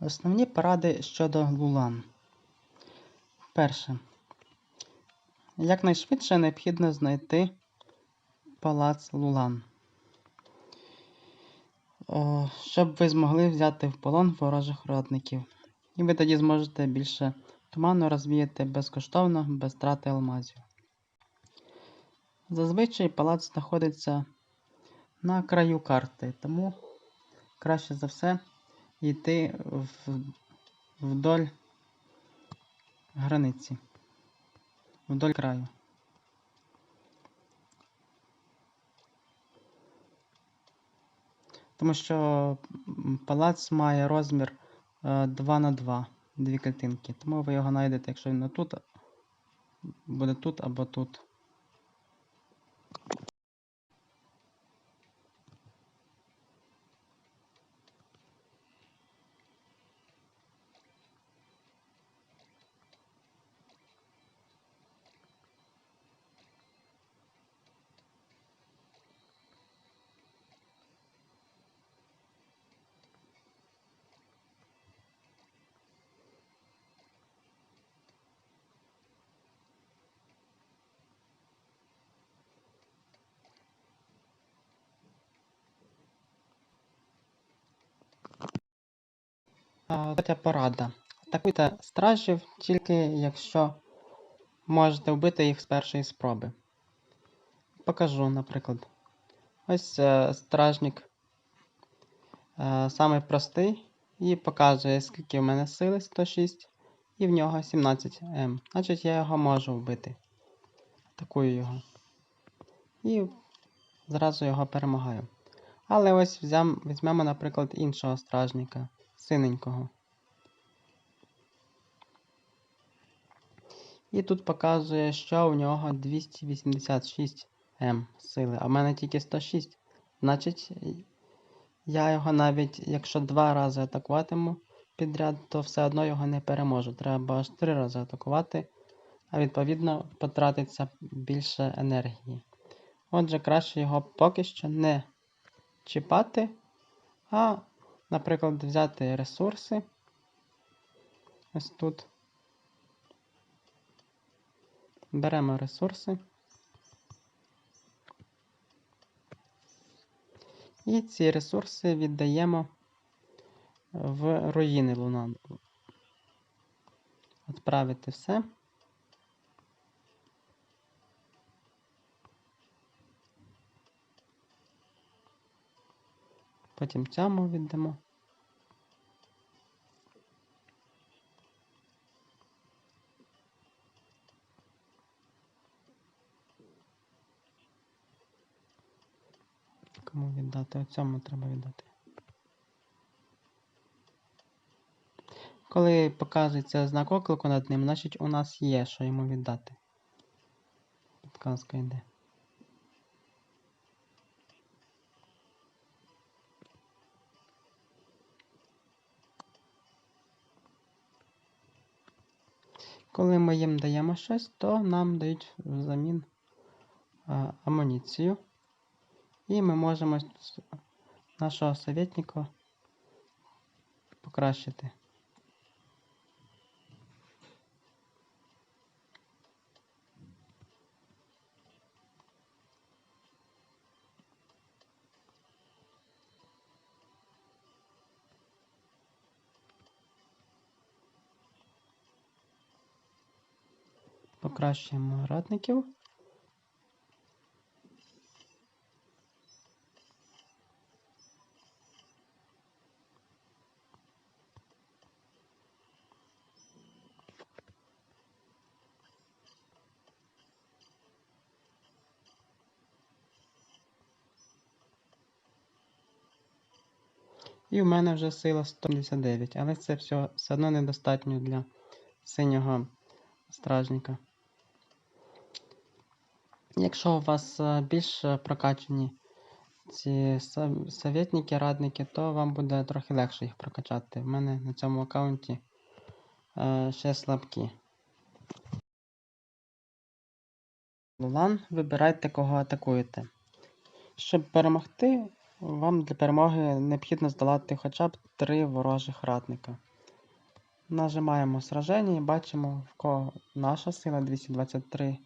Основні поради щодо Лулан. Перше. Якнайшвидше необхідно знайти палац Лулан. Е, Щоб ви змогли взяти в полон ворожих радників. І ви тоді зможете більше туману розвіяти безкоштовно, без трати алмазів. Зазвичай палац знаходиться на краю карти, тому краще за все йти вдоль границі, вдоль краю. Тому що палац має розмір е, 2 на 2, дві клітинки. Тому ви його знайдете, якщо він тут, буде тут або тут. Третя порада. Атакуйте стражів тільки якщо можете вбити їх з першої спроби. Покажу, наприклад. Ось е, стражник е, самий простий і показує, скільки в мене сили 106, і в нього 17М. Значить, я його можу вбити. Атакую його. І зразу його перемагаю. Але ось взям, візьмемо, наприклад, іншого стражника, синенького. І тут показує, що у нього 286 М сили, а в мене тільки 106. Значить, я його навіть, якщо два рази атакуватиму підряд, то все одно його не переможу. Треба аж три рази атакувати, а відповідно потратиться більше енергії. Отже, краще його поки що не чіпати, а, наприклад, взяти ресурси. Ось тут. Беремо ресурси. І ці ресурси віддаємо в руїни Луна. Відправити все. Потім цьому віддамо. Кому віддати? Оцьому треба віддати. Коли показується знак оклику над ним, значить у нас є, що йому віддати. Підказка йде. Коли ми їм даємо щось, то нам дають взамін а, амуніцію. І ми можемо нашого советника покращити. Покращуємо радників. І в мене вже сила 179, але це все, все одно недостатньо для синього стражника. Якщо у вас е, більш е, прокачані ці сов- советники, радники, то вам буде трохи легше їх прокачати. В мене на цьому аккаунті е, ще слабкі. Лулан, вибирайте, кого атакуєте. Щоб перемогти, вам для перемоги необхідно здолати хоча б три ворожих радника. Нажимаємо сраження і бачимо, в кого наша сила 223.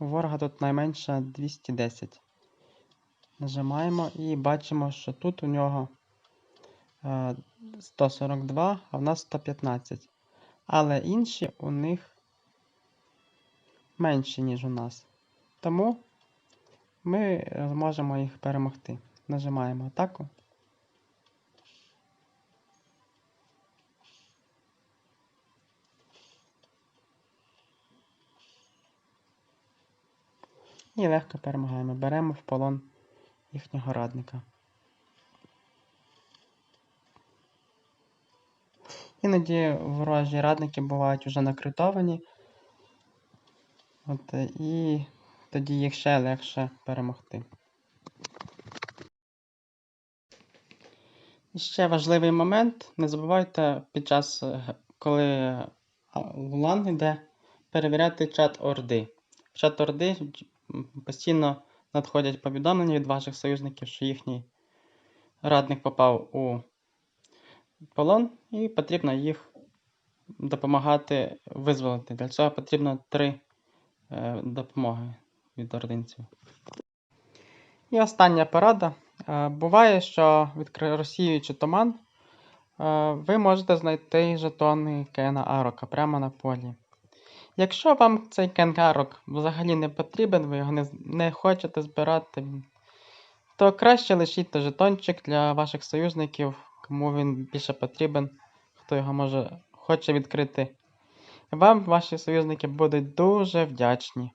Ворога тут найменша 210. Нажимаємо і бачимо, що тут у нього е, 142, а в нас 115. Але інші у них менші, ніж у нас. Тому ми е, зможемо їх перемогти. Нажимаємо атаку. І легко перемагаємо. Беремо в полон їхнього радника. Іноді ворожі радники бувають вже накритовані. От, е, і тоді їх ще легше перемогти. І ще важливий момент. Не забувайте під час, е, коли а, Лулан йде, перевіряти чат Орди. Чат Орди постійно надходять повідомлення від ваших союзників, що їхній радник попав у полон, і потрібно їх допомагати визволити. Для цього потрібно три е, допомоги від ординців. І остання порада. Е, Буває, що відкри- розсіюючи туман, е, ви можете знайти жетони Кена Арока прямо на полі. Якщо вам цей кенгарок взагалі не потрібен, ви його не не хочете збирати, то краще лишіть жетончик для ваших союзників, кому він більше потрібен, хто його може хоче відкрити. Вам ваші союзники будуть дуже вдячні.